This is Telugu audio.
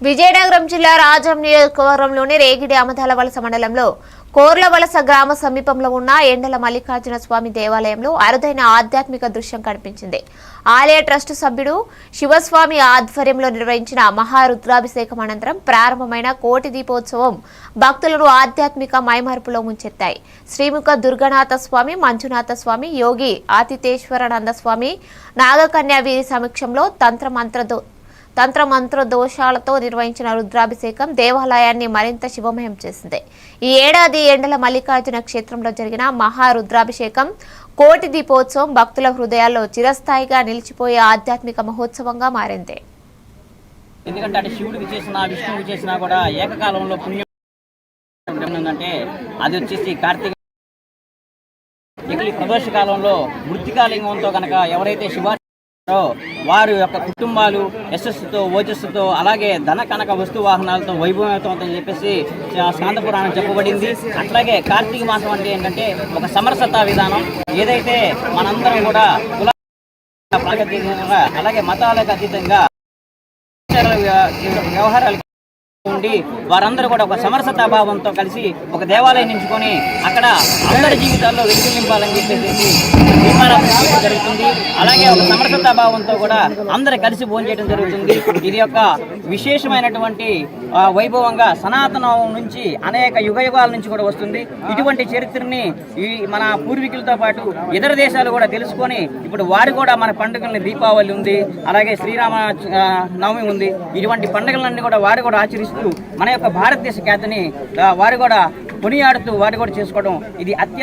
విజయనగరం జిల్లా రాజం నియోజకవర్గంలోని రేగిడి అమదాల వలస మండలంలో కోర్లవలస గ్రామ సమీపంలో ఉన్న ఎండల మల్లికార్జున స్వామి దేవాలయంలో అరుదైన ఆధ్యాత్మిక దృశ్యం కనిపించింది. ఆలయ ట్రస్ట్ సభ్యుడు శివస్వామి ఆధ్వర్యంలో నిర్వహించిన మహారుద్రాభిషేకం అనంతరం ప్రారంభమైన కోటి దీపోత్సవం భక్తులను ఆధ్యాత్మిక మైమార్పులో ముంచెత్తాయి. శ్రీముఖ దుర్గనాథ స్వామి మంజునాథ స్వామి యోగి ఆతిథేశ్వరానంద స్వామి నాగకన్య వీరి సమక్షంలో తంత్రమంత్ర తంత్రమంత్ర దోషాలతో నిర్వహించిన రుద్రాభిషేకం దేవాలయాన్ని మరింత శివమయం చేసింది. ఈ ఏడాది ఎండల మల్లికార్జున క్షేత్రంలో జరిగిన మహా రుద్రాభిషేకం కోటి దీపోత్సవం భక్తుల హృదయాల్లో చిరస్థాయిగా నిలిచిపోయే ఆధ్యాత్మిక మహోత్సవంగా మారింది. ఎందుకంటే అటు శివుడికి చేసిన విష్ణువుకి చేసినా కూడా ఏకకాలంలో పుణ్యం అంటే అది వచ్చేసి కార్తీక ఈ ప్రదోష కాలంలో మృతికాలింగంతో కనుక ఎవరైతే శివ వారి యొక్క కుటుంబాలు యశస్సుతో ఓజస్సుతో అలాగే ధన కనక వస్తు వాహనాలతో వైభవంతో అని చెప్పేసి ఆ పురాణం చెప్పబడింది. అట్లాగే కార్తీక మాసం అంటే ఏంటంటే ఒక సమరసత విధానం. ఏదైతే మనందరం కూడా కుల అలాగే మతాలకు అతీతంగా వ్యవహారాలు ఉండి వారందరూ కూడా ఒక సమరసతా భావంతో కలిసి ఒక దేవాలయం నించుకొని అక్కడ అందరి జీవితాల్లో వెలుగు నింపాలని చెప్పేసి దీపారాధన జరుగుతుంది. అలాగే ఒక సమరసతా భావంతో కూడా అందరు కలిసి భోజనం చేయడం జరుగుతుంది. ఇది యొక్క విశేషమైనటువంటి వైభవంగా సనాతనం నుంచి అనేక యుగ యుగాల నుంచి కూడా వస్తుంది. ఇటువంటి చరిత్రని ఈ మన పూర్వీకులతో పాటు ఇతర దేశాలు కూడా తెలుసుకొని ఇప్పుడు వారు కూడా మన పండుగల్ని దీపావళి ఉంది. అలాగే శ్రీరామ నవమి ఉంది. ఇటువంటి పండుగలన్నీ కూడా వారు కూడా చేస్తూ మన యొక్క భారతదేశ ఖ్యాతిని వారు కూడా కొనియాడుతూ వారు కూడా చేసుకోవడం ఇది అత్యంత